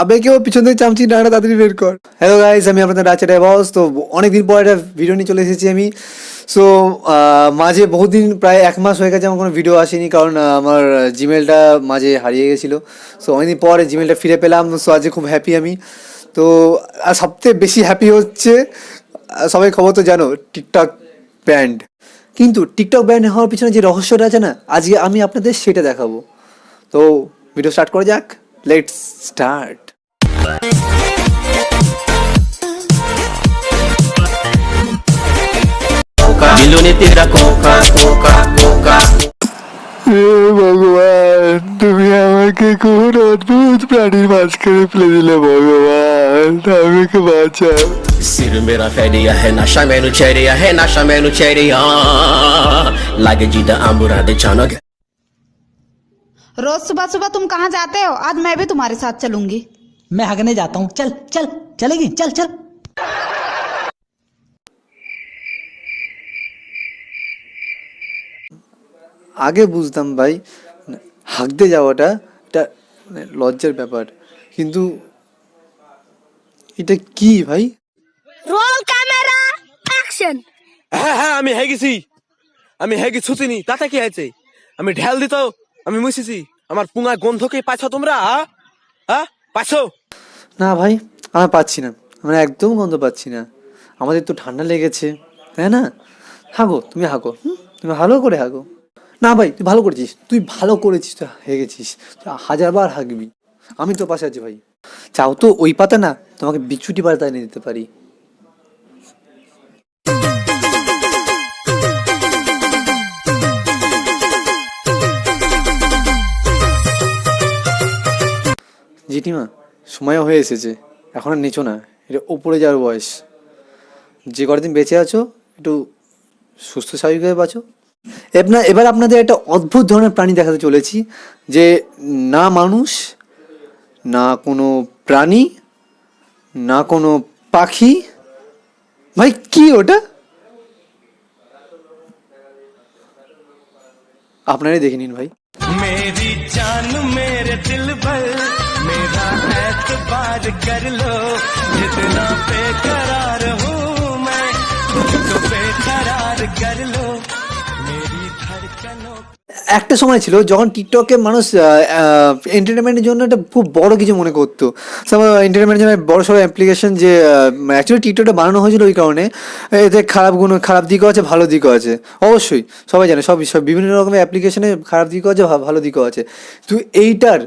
আবে কেউ পিছন থেকে চামচি ডাঁটা তাড়াতাড়ি বের কর। হ্যালো গাইস আমি আপনাদের রাচাটা বস তো অনেকদিন পর একটা ভিডিও নিয়ে চলে এসেছি আমি। সো মাঝে বহুদিন, প্রায় এক মাস হয়ে গেছে আমার কোনো ভিডিও আসেনি, কারণ আমার জিমেলটা মাঝে হারিয়ে গেছিল। সো অনেকদিন পরে জিমেলটা ফিরে পেলাম সো আজকে খুব হ্যাপি আমি। তো, আর সবথেকে বেশি হ্যাপি হচ্ছে সবাই খবর তো জানো টিকটক ব্যান্ড কিন্তু টিকটক ব্যান্ড হওয়ার পিছনে যে রহস্যটা আছে না, আজকে আমি আপনাদের সেটা দেখাবো। তো ভিডিও স্টার্ট করা যাক লেটস স্টার্ট दिलों ने तेरा कोका कोका कोका হে ভগবান তুমি আমাকে কোন অদ্ভুত প্রাণীর মাঝখানে ফেলে দিলে ভগবান আমাকে বাঁচাও सिर मेरा फैलिया है नशा मैनू चेरिया है नशा मैनू चेरिया लागे जीदा आंबुरा दे चानक रोज सुबह सुबह तुम कहाँ जाते हो आज मैं भी तुम्हारे साथ चलूंगी मैं हगने जाता हूँ चल चल चलेगी चल चल আগে বুঝতাম ভাই হাঁকতে যাওয়াটা এটা মানে লজ্জার ব্যাপার। কিন্তু এটা কি ভাই? রোল ক্যামেরা অ্যাকশন হ্যাঁ হ্যাঁ আমি হেগেছি। আমি হেগে ছুচিনি তাতে কি হয়েছে? আমি ঢেল দিত আমি মুছেছি। আমার পুঙায় গন্ধকে পাইছ তোমরা হ্যাঁ? হ্যাঁ পাইছো? না ভাই আমি পাচ্ছি না। আমরা একদম গন্ধ পাচ্ছি না। আমাদের তো ঠান্ডা লেগেছে তাই না? হাগো তুমি হাগো হুম? তুমি ভালো করে হাগো। না ভাই, তুই ভালো করেছিস, তুই ভালো করেছিস, তুই হেগেছিস হাজারবার হাগবি আমি তো পাশে আছি ভাই। চাও তো ওই পাতা না, তোমাকে বিচ্ছুটি পাতা এনে দিতে পারি। জিটিমা সময়ও হয়ে এসেছে, এখন আর নিচো না, এটা ওপরে যাওয়ার বয়স। যে কদিন বেঁচে আছো, একটু সুস্থ স্বাভাবিকভাবে বাঁচো। এবার এবার আপনাদের একটা অদ্ভুত ধরনের প্রাণী দেখাতে চলেছি যে না মানুষ না কোনো প্রাণী না কোনো পাখি ভাই কি ওটা আপনারাই দেখে নিন ভাই मेरी जान मेरे दिल भर मेरा एतबार कर लो जितना बेकरार हूँ मैं तो बेकरार कर लो मेरी धड़कनों একটা সময় ছিল যখন টিকটকে মানুষ এন্টারটেনমেন্টের জন্য একটা খুব বড় কিছু মনে করতো। এন্টারটেনমেন্টের জন্য বড় সড়ো অ্যাপ্লিকেশন যে অ্যাকচুয়ালি টিকটকটা বানানো হয়েছিল ওই কারণে। এতে খারাপ গুণ, খারাপ দিকও আছে, ভালো দিকও আছে। অবশ্যই, সবাই জানে, সব সব বিভিন্ন রকমের অ্যাপ্লিকেশনে খারাপ দিকও আছে ভালো দিকও আছে। তো এইটার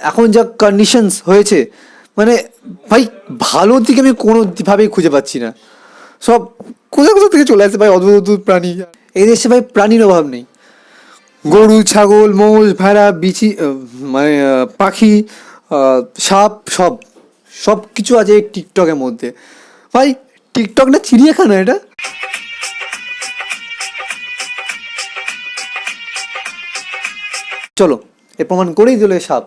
এখন যা কন্ডিশনস হয়েছে মানে ভাই ভালো দিক আমি কোনোভাবেই খুঁজে পাচ্ছি না। সব কোথা কোথা থেকে চলে আসে ভাই অদ্ভুত অদ্ভুত প্রাণী? এই দেশে ভাই প্রাণীর অভাব নেই। গরু ছাগল মোষ ভেড়া বিচি মানে পাখি সাপ সব। সব কিছু আছে এই টিকটকের মধ্যে। ভাই টিকটক না চিড়িয়াখানা এটা? চলো এ প্রমাণ করেই দিল সাপ।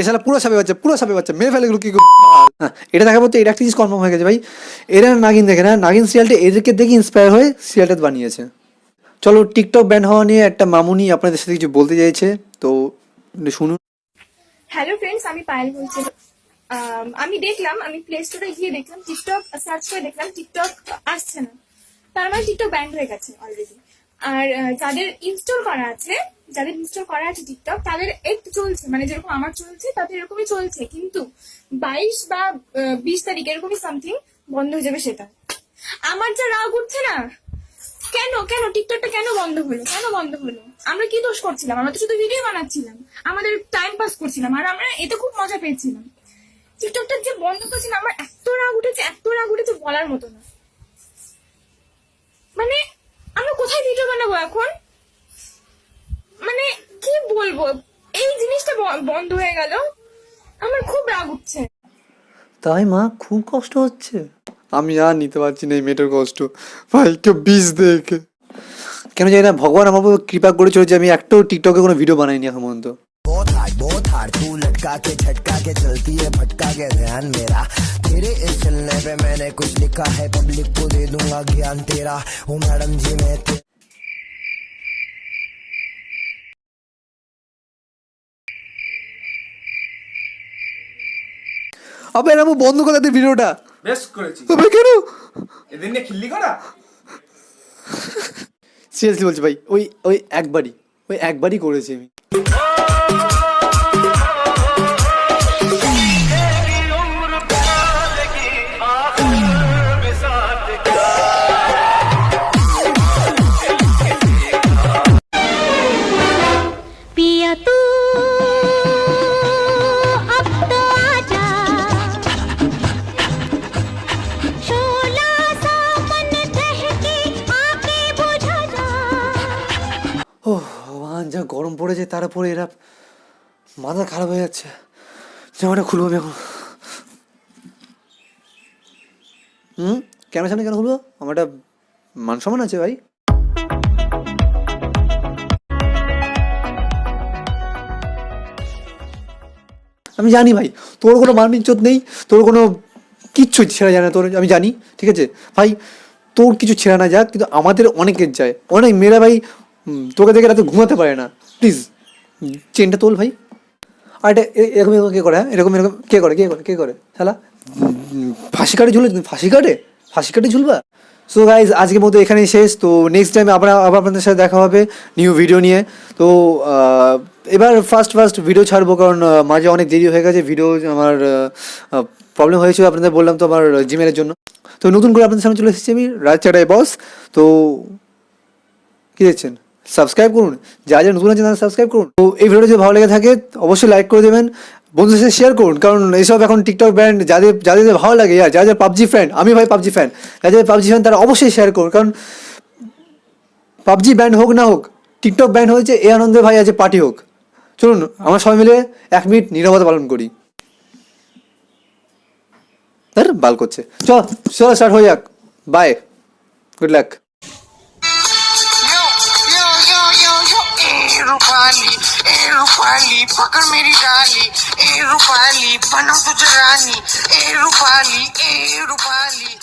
এছাড়া পুরো সাপে বাচ্চা, পুরো সাপে বাচ্চা, মেরে ফেলে কি এটা দেখার পর তো, এটা একটা জিনিস কনফার্ম হয়ে গেছে ভাই। এরা নাগিন দেখে না, নাগিন সিরিয়ালটা এদেরকে দেখে ইন্সপায়ার হয়ে সিরিয়ালটা বানিয়েছে। চলো টিকটক ব্যান হওয়া নিয়ে একটা মামুনি আপনাদের সাথে কিছু বলতে চাইছে, তো শুনুন। হ্যালো ফ্রেন্ডস আমি পায়েল বলছি। আমি দেখলাম, আমি প্লে স্টোরে গিয়ে দেখলাম টিকটক সার্চ করে দেখলাম টিকটক আসছে না। তার মানে টিকটক ব্যান্ড হয়ে গেছে অলরেডি আর যাদের ইনস্টল করা আছে যাদের ইনস্টল করা আছে টিকটক তাদের একটু চলছে। মানে যেরকম আমার চলছে, তাদের এরকমই চলছে। কিন্তু বাইশ বা বিশ তারিখ এরকমই সামথিং বন্ধ হয়ে যাবে সেটা। আমার যা রাগ উঠছে না, কেন কেন? টিকটকটা কেন বন্ধ হলো? কেন বন্ধ হলো? আমরা কি দোষ করছিলাম? আমরা তো শুধু ভিডিও বানাচ্ছিলাম। আমাদের টাইম পাস করছিলাম। আর আমরা এতে খুব মজা পেয়েছিলাম। টিকটকটা যে বন্ধ করছিলাম, আমার এত রাগ উঠেছে, এত রাগ উঠেছে বলার মতো না। মানে আমরা কোথায় ভিডিও বানাবো এখন? বলবো এই জিনিসটা ব- বন্ধ হয়ে গেল আমার খুব রাগ উঠছে তাই মা খুব কষ্ট হচ্ছে আমি আর নিতে পারছি না এই মেয়েটার কষ্ট ভাই কেউ বিষ দেখে কেন জানি না ভগবান আমার উপর কৃপা করে চলেছে আমি একটাও টিকটকে কোনো ভিডিও বানাইনি এখন পর্যন্ত बहुत हार्ड बहुत हार्ड तू लटका के झटका के चलती है भटका के ध्यान मेरा तेरे इस चलने पे मैंने कुछ लिखा है पब्लिक को दे दूंगा ज्ञान तेरा ओ मैडम जी मैं আবে এরকম বন্ধ করে দে ভিডিওটা। বেশ করেছি কেন? এদিন নিয়ে খিল্লি করা? সিরিয়াসলি বলছি ভাই ওই ওই একবারই ওই একবারই করেছি আমি। যা গরম পড়েছে তারপরে এরা মাথা খারাপ হয়ে যাচ্ছে। জামাটা খুলবো আমি এখন। হুম? কেন সামনে কেন খুলবো? আমার একটা মান আছে ভাই। আমি জানি ভাই, তোর কোনো মান ইজ্জত নেই, তোর কোনো কিচ্ছু ছেঁড়া যায় না, তোর আমি জানি, ঠিক আছে? ভাই, তোর কিছু ছেঁড়া না যাক, কিন্তু আমাদের অনেকের যায়। অনেক মেয়েরা ভাই তোকে দেখে রাতে ঘুমাতে পারে না। প্লিজ চেনটা তোল ভাই। আর এটা এরকম এরকম কে করে হ্যাঁ? এরকম এরকম কে করে কে করে কে করে? শালা, ফাঁসি কাটে ঝুলে ফাঁসি কাটে ফাঁসি কাটে ঝুলবা? সো গাইজ আজকের মতো এখানেই শেষ। তো নেক্সট টাইম আবার আবার আপনাদের সাথে দেখা হবে নিউ ভিডিও নিয়ে। তো এবার ফার্স্ট ফার্স্ট ভিডিও ছাড়বো কারণ মাঝে অনেক দেরি হয়ে গেছে। ভিডিও আমার প্রবলেম হয়েছিল আপনাদের বললাম তো আমার জিমেলের জন্য। তো নতুন করে আপনাদের সামনে চলে এসেছি আমি চাটাই বস তো, কী দেখছেন? সাবস্ক্রাইব করুন। যা যা নতুন আছে তারা সাবস্ক্রাইব করুন। তো এই ভিডিওটা যদি ভালো লেগে থাকে, অবশ্যই লাইক করে দেবেন, বন্ধুদের সাথে শেয়ার করুন। কারণ এইসব এখন টিকটক ব্র্যান্ড যাদের যাদের ভালো লাগে, আর যাদের পাবজি ফ্যান আমি ভাই পাবজি ফ্যান যাদের পাবজি ফ্যান তারা অবশ্যই শেয়ার করুন। কারণ পাবজি ব্যান্ড হোক না হোক টিকটক ব্যান্ড হয়েছে, এ আনন্দে ভাই আছে পার্টি হোক। চলুন, আমরা সবাই মিলে এক মিনিট নিরবতা পালন করি। তার বাল করছে। চল, চলো স্টার্ট হয়ে যাক। বাই গুড লাক रूपाली ए रूपाली पकड़ मेरी डाली ए रूपाली बनो तुझे रानी ए रूपाली ए रूपाली